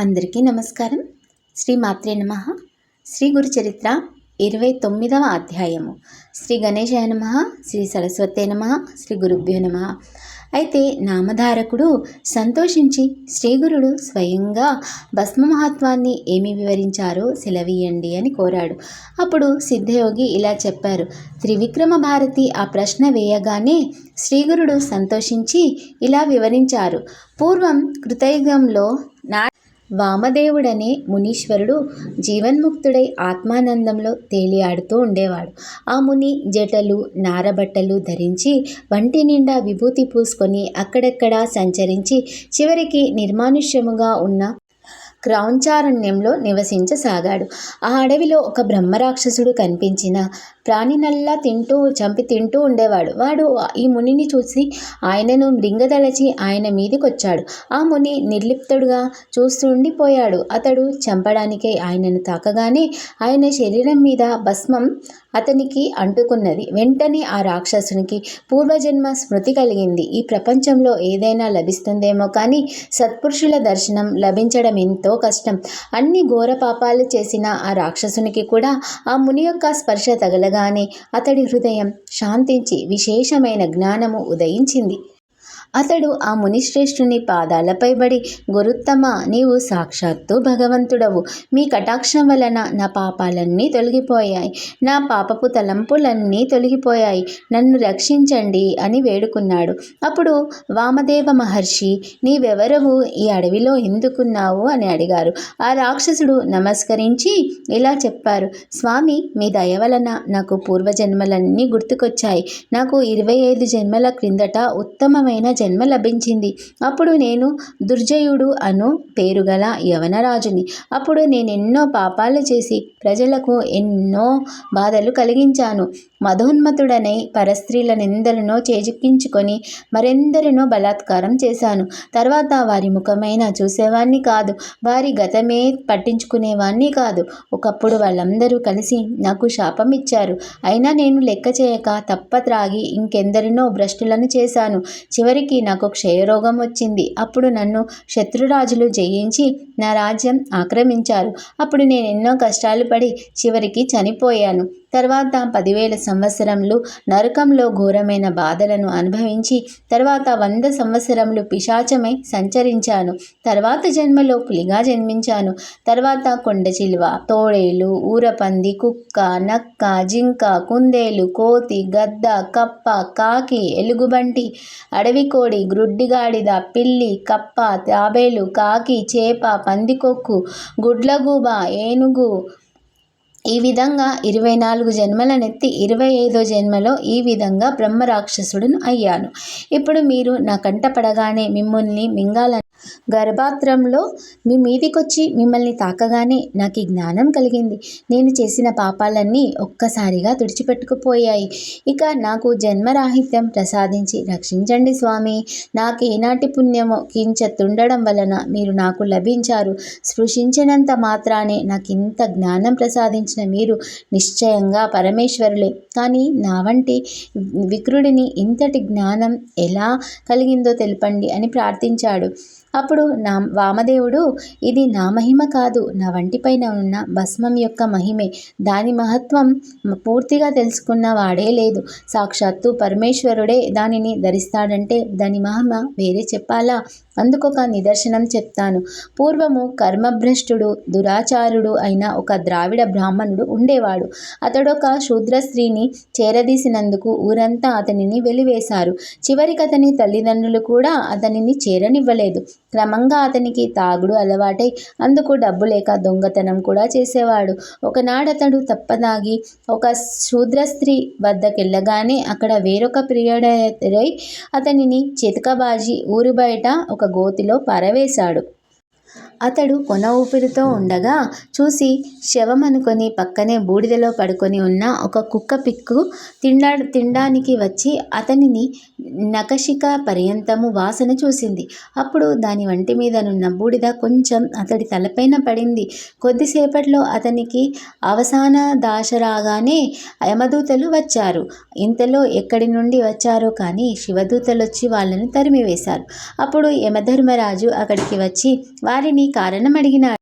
అందరికీ నమస్కారం. శ్రీ మాత్రే నమ. శ్రీ గురు చరిత్ర ఇరవై తొమ్మిదవ అధ్యాయము. శ్రీ గణేశాయ నమ. శ్రీ సరస్వతే నమ. శ్రీ గురుభ్యో నమ. అయితే నామధారకుడు సంతోషించి శ్రీగురుడు స్వయంగా భస్మ మహత్వాన్ని ఏమి వివరించారో సెలవీయండి అని కోరాడు. అప్పుడు సిద్ధయోగి ఇలా చెప్పారు. త్రివిక్రమ భారతి ఆ ప్రశ్న వేయగానే శ్రీగురుడు సంతోషించి ఇలా వివరించారు. పూర్వం కృతయుగంలో వామదేవుడనే మునీశ్వరుడు జీవన్ముక్తుడై ఆత్మానందంలో తేలియాడుతూ ఉండేవాడు. ఆ ముని జటలు నారబట్టలు ధరించి వంటి నిండా విభూతి పూసుకొని అక్కడక్కడా సంచరించి చివరికి నిర్మానుష్యముగా ఉన్న క్రౌంచారణ్యంలో నివసించసాగాడు. ఆ అడవిలో ఒక బ్రహ్మరాక్షసుడు కనిపించిన ప్రాణినల్లా తింటూ చంపి తింటూ ఉండేవాడు. వాడు ఈ మునిని చూసి ఆయనను మృంగదలచి ఆయన మీదికొచ్చాడు. ఆ ముని నిర్లిప్తుడుగా చూస్తుండిపోయాడు అతడు చంపడానికే ఆయనను తాకగానే ఆయన శరీరం మీద భస్మం అతనికి అంటుకున్నది. వెంటనే ఆ రాక్షసునికి పూర్వజన్మ స్మృతి కలిగింది. ఈ ప్రపంచంలో ఏదైనా లభిస్తుందేమో కానీ సత్పురుషుల దర్శనం లభించడం ఎంతో కష్టం. అన్ని ఘోర పాపాలు చేసిన ఆ రాక్షసునికి కూడా ఆ ముని యొక్క స్పర్శ తగలగా తగలగానే అతడి హృదయం శాంతించి విశేషమైన జ్ఞానము ఉదయించింది. అతడు ఆ మునిశ్రేష్ఠుని పాదాలపై బడి గురుత్తమ నీవు సాక్షాత్తు భగవంతుడవు. మీ కటాక్షం వలన నా పాపాలన్నీ తొలగిపోయాయి. నా పాపపు తలంపులన్నీ తొలగిపోయాయి. నన్ను రక్షించండి అని వేడుకున్నాడు. అప్పుడు వామదేవ మహర్షి నీవెవరవు? ఈ అడవిలో ఎందుకున్నావు? అని అడిగారు. ఆ రాక్షసుడు నమస్కరించి ఇలా చెప్పారు స్వామి మీ దయ వలన నాకు పూర్వజన్మలన్నీ గుర్తుకొచ్చాయి. నాకు ఇరవై ఐదు జన్మల క్రిందట ఉత్తమమైన జన్మ లభించింది. అప్పుడు నేను దుర్జయుడు అను పేరుగల యవనరాజుని. అప్పుడు నేను ఎన్నో పాపాలు చేసి ప్రజలకు ఎన్నో బాధలు కలిగించాను. మధోన్మతుడనై పరస్త్రీలనెందరినో చేజిక్కించుకొని మరెందరినో బలాత్కారం చేశాను. తర్వాత వారి ముఖమైన చూసేవాణ్ణి కాదు వారి గతమే పట్టించుకునేవాణ్ణి కాదు. ఒకప్పుడు వాళ్ళందరూ కలిసి నాకు శాపం ఇచ్చారు. అయినా నేను లెక్క చేయక తప్ప త్రాగి ఇంకెందరినో భ్రష్టులను చేశాను. చివరికి నాకు క్షయరోగం వచ్చింది. అప్పుడు నన్ను శత్రురాజులు జయించి నా రాజ్యం ఆక్రమించారు. అప్పుడు నేను ఎన్నో కష్టాలు పడి చివరికి చనిపోయాను. తర్వాత పదివేల సంవత్సరములు నరకంలో ఘోరమైన బాధలను అనుభవించి తర్వాత వంద సంవత్సరములు పిశాచమై సంచరించాను. తర్వాత జన్మలో పులిగా జన్మించాను. తర్వాత కొండచిలువ తోడేలు ఊరపంది కుక్క నక్క జింక కుందేలు కోతి గద్ద కప్ప కాకి ఎలుగుబంటి అడవికోడి గ్రుడ్డిగాడిద పిల్లి కప్ప తాబేలు కాకి చేప పందికొక్కు గుడ్లగూబ ఏనుగు ఈ విధంగా ఇరవై నాలుగు జన్మలనెత్తి ఇరవై ఐదో జన్మలో ఈ విధంగా బ్రహ్మరాక్షసుడును అయ్యాను. ఇప్పుడు మీరు నా కంట పడగానే మిమ్మల్ని మింగాలని గర్భాత్రంలో మీ మీదికొచ్చి మిమ్మల్ని తాకగానే నాకు ఈ జ్ఞానం కలిగింది. నేను చేసిన పాపాలన్నీ ఒక్కసారిగా తుడిచిపెట్టుకుపోయాయి. ఇక నాకు జన్మరాహిత్యం ప్రసాదించి రక్షించండి స్వామి. నాకు ఏనాటి పుణ్యమో కించెత్తుండడం వలన మీరు నాకు లభించారు. స్పృశించినంత మాత్రానే నాకు ఇంత జ్ఞానం ప్రసాదించిన మీరు నిశ్చయంగా పరమేశ్వరులే. కానీ నా వంటి విక్రుడిని ఇంతటి జ్ఞానం ఎలా కలిగిందో తెలపండి అని ప్రార్థించాడు. అప్పుడు నా వామదేవుడు ఇది నా మహిమ కాదు నా వంటిపైన ఉన్న భస్మం యొక్క మహిమే. దాని మహత్వం పూర్తిగా తెలుసుకున్న వాడే లేదు. సాక్షాత్తు పరమేశ్వరుడే దానిని ధరిస్తాడంటే దాని మహిమ వేరే చెప్పాలా? అందుకొక నిదర్శనం చెప్తాను. పూర్వము కర్మభ్రష్టుడు దురాచారుడు అయిన ఒక ద్రావిడ బ్రాహ్మణుడు ఉండేవాడు. అతడొక శూద్ర స్త్రీని చేరదీసినందుకు ఊరంతా అతనిని వెలివేశారు. చివరికి అతని తల్లిదండ్రులు కూడా అతనిని చేరనివ్వలేదు. క్రమంగా అతనికి తాగుడు అలవాటై అందుకు డబ్బు లేక దొంగతనం కూడా చేసేవాడు. ఒకనాడు అతడు తప్పదాగి ఒక శూద్ర స్త్రీ వద్దకెళ్ళగానే అక్కడ వేరొక ప్రియుడై అతనిని చితకబాజి ఊరు బయట ఒక గోతిలో పరవేశాడు. అతడు కొన ఊపిరితో ఉండగా చూసి శవం అనుకొని పక్కనే బూడిదలో పడుకొని ఉన్న ఒక కుక్క పిక్కు తిండా తినడానికి వచ్చి అతనిని నకషిక పర్యంతము వాసన చూసింది. అప్పుడు దాని వంటి మీదనున్న బూడిద కొంచెం అతడి తలపైన పడింది. కొద్దిసేపట్లో అతనికి అవసాన దాశ రాగానే యమదూతలు వచ్చారు. ఇంతలో ఎక్కడి నుండి వచ్చారో కానీ శివదూతలు వచ్చి వాళ్ళను తరిమివేశారు. అప్పుడు యమధర్మరాజు అక్కడికి వచ్చి వారిని కారణం అడిగినాడు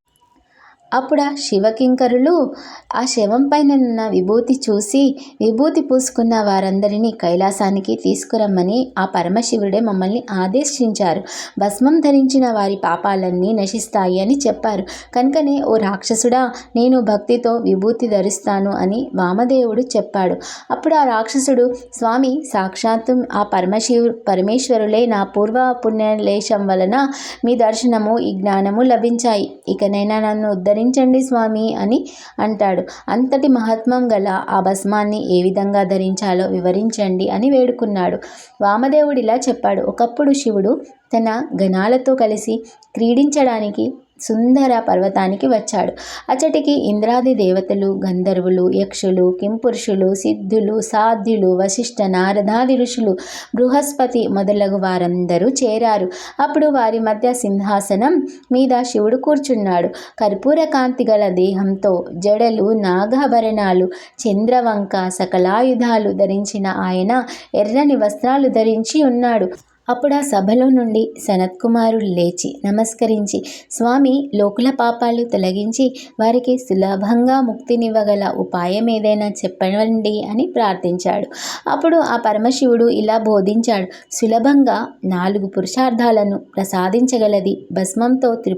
అప్పుడు ఆ శివకింకరులు ఆ శవం పైన ఉన్న విభూతి చూసి విభూతి పూసుకున్న వారందరినీ కైలాసానికి తీసుకురమ్మని ఆ పరమశివుడే మమ్మల్ని ఆదేశించారు. భస్మం ధరించిన వారి పాపాలన్నీ నశిస్తాయి అని చెప్పారు. కనుకనే ఓ రాక్షసుడా నేను భక్తితో విభూతి ధరిస్తాను అని వామదేవుడు చెప్పాడు. అప్పుడు ఆ రాక్షసుడు స్వామి సాక్షాత్తు ఆ పరమశివు పరమేశ్వరులే నా పూర్వ పుణ్యలేశం వలన మీ దర్శనము ఈ జ్ఞానము లభించాయి. ఇకనైనా నన్ను ఉద్ధరి ధరించండి స్వామి అని అంటాడు. అంతటి మహాత్మం గల ఆ భస్మాన్ని ఏ విధంగా ధరించాలో వివరించండి అని వేడుకున్నాడు. వామదేవుడు ఇలా చెప్పాడు. ఒకప్పుడు శివుడు తన గణాలతో కలిసి క్రీడించడానికి సుందర పర్వతానికి వచ్చాడు. అచ్చటికి ఇంద్రాది దేవతలు గంధర్వులు యక్షులు కింపురుషులు సిద్ధులు సాధ్యులు వశిష్ఠ నారదాది ఋషులు బృహస్పతి మొదలగు వారందరూ చేరారు. అప్పుడు వారి మధ్య సింహాసనం మీద శివుడు కూర్చున్నాడు. కర్పూర కాంతి గల దేహంతో జడలు నాగాభరణాలు చంద్రవంక సకలాయుధాలు ధరించిన ఆయన ఎర్రని వస్త్రాలు ధరించి ఉన్నాడు. అప్పుడు ఆ సభలో నుండి సనత్కుమారుడు లేచి నమస్కరించి స్వామి లోకుల పాపాలు తొలగించి వారికి సులభంగా ముక్తినివ్వగల ఉపాయం ఏదైనా చెప్పండి అని ప్రార్థించాడు. అప్పుడు ఆ పరమశివుడు ఇలా బోధించాడు సులభంగా నాలుగు పురుషార్థాలను ప్రసాదించగలది భస్మంతో త్రి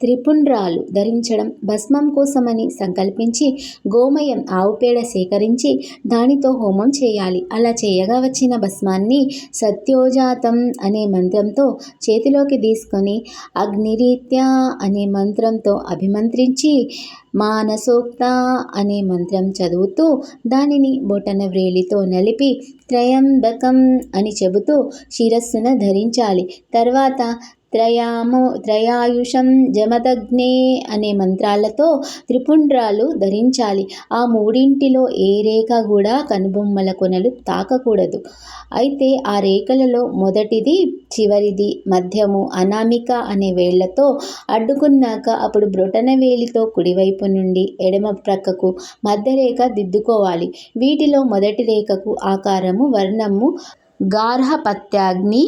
త్రిపుండ్రాలు ధరించడం భస్మం కోసమని సంకల్పించి గోమయం ఆవుపేడ సేకరించి దానితో హోమం చేయాలి. అలా చేయగా వచ్చిన భస్మాన్ని సత్యోజాతం అనే మంత్రంతో చేతిలోకి తీసుకొని అగ్నిరీత్యా అనే మంత్రంతో అభిమంత్రించి మానసోక్త అనే మంత్రం చదువుతూ దానిని బొటన వ్రేలితో నలిపి త్రయంబకం అని చెబుతూ శిరస్సున ధరించాలి. తర్వాత త్రయాము త్రయాయుషం జమదగ్నే అనే మంత్రాలతో త్రిపుండ్రాలు ధరించాలి. ఆ మూడింటిలో ఏ రేఖ కూడా కనుబొమ్మల కొనలు తాకకూడదు. అయితే ఆ రేఖలలో మొదటిది చివరిది మధ్యము అనామిక అనే వేళ్ళతో అడ్డుకున్నాక అప్పుడు బ్రొటన వేలితో కుడివైపు నుండి ఎడమ ప్రక్కకు మధ్యరేఖ దిద్దుకోవాలి. వీటిలో మొదటి రేఖకు ఆకారము వర్ణము గార్హపత్యాగ్ని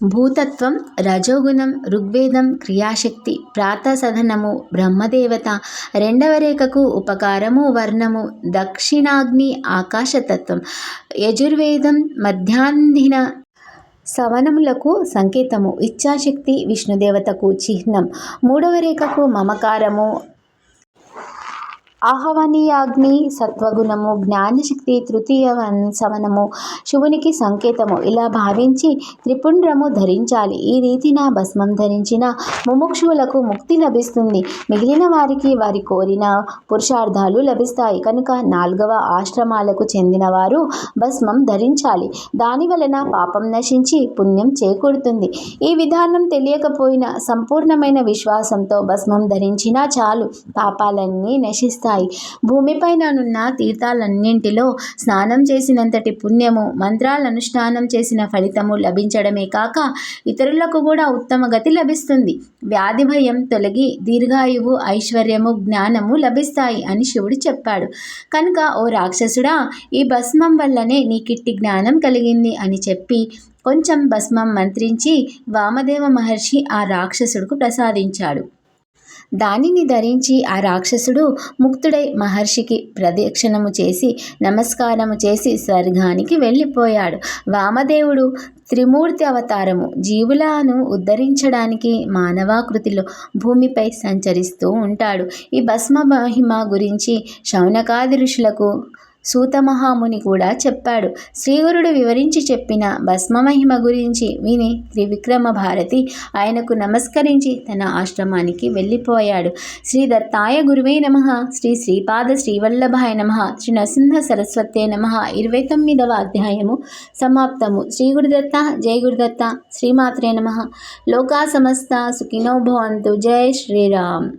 భూతత్వం రజోగుణం ఋగ్వేదం క్రియాశక్తి ప్రాతసధనము బ్రహ్మదేవత రెండవ రేఖకు ఉపకారము వర్ణము దక్షిణాగ్ని ఆకాశతత్వం యజుర్వేదం మధ్యాంధిన సవనములకు సంకేతము ఇచ్ఛాశక్తి విష్ణుదేవతకు చిహ్నం మూడవ రేఖకు మమకారము ఆహ్వనీయాగ్ని సత్వగుణము జ్ఞానశక్తి తృతీయ సమనము శివునికి సంకేతము. ఇలా భావించి త్రిపుండ్రము ధరించాలి. ఈ రీతిన భస్మం ధరించిన ముముక్షువులకు ముక్తి లభిస్తుంది. మిగిలిన వారికి వారి కోరిన పురుషార్థాలు లభిస్తాయి. కనుక నాలుగవ ఆశ్రమాలకు చెందిన వారు భస్మం ధరించాలి. దాని వలన పాపం నశించి పుణ్యం చేకూరుతుంది. ఈ విధానం తెలియకపోయినా సంపూర్ణమైన విశ్వాసంతో భస్మం ధరించినా చాలు. పాపాలన్నీ నశిస్తాయి. లభిస్తాయి భూమిపైననున్న తీర్థాలన్నింటిలో స్నానం చేసినంతటి పుణ్యము మంత్రాలను అనుష్ఠానం చేసిన ఫలితము లభించడమే కాక ఇతరులకు కూడా ఉత్తమ గతి లభిస్తుంది. వ్యాధి భయం తొలగి దీర్ఘాయువు ఐశ్వర్యము జ్ఞానము లభిస్తాయి అని శివుడు చెప్పాడు. కనుక ఓ రాక్షసుడా ఈ భస్మం వల్లనే నీకిట్టి జ్ఞానం కలిగింది అని చెప్పి కొంచెం భస్మం మంత్రించి వామదేవ మహర్షి ఆ రాక్షసుడికి ప్రసాదించాడు. దానిని ధరించి ఆ రాక్షసుడు ముక్తుడై మహర్షికి ప్రదక్షిణము చేసి నమస్కారము చేసి స్వర్గానికి వెళ్ళిపోయాడు. వామదేవుడు త్రిమూర్తి అవతారము జీవులను ఉద్ధరించడానికి మానవాకృతిలో భూమిపై సంచరిస్తూ ఉంటాడు. ఈ భస్మ మహిమ గురించి శౌనకాది ఋషులకు సూతమహాముని కూడా చెప్పాడు. శ్రీగురుడు వివరించి చెప్పిన భస్మమహిమ గురించి విని త్రివిక్రమ భారతి ఆయనకు నమస్కరించి తన ఆశ్రమానికి వెళ్ళిపోయాడు. శ్రీ దత్తాయ గురువే నమ. శ్రీ శ్రీపాద శ్రీవల్లభాయ నమ. శ్రీ నరసింహ సరస్వతే నమ. ఇరవై తొమ్మిదవ అధ్యాయము సమాప్తము. శ్రీ గురుదత్త జయ గురుదత్త. శ్రీమాత్రే నమ. లోకా సమస్త సుఖినో భవంతు. జై శ్రీరామ్.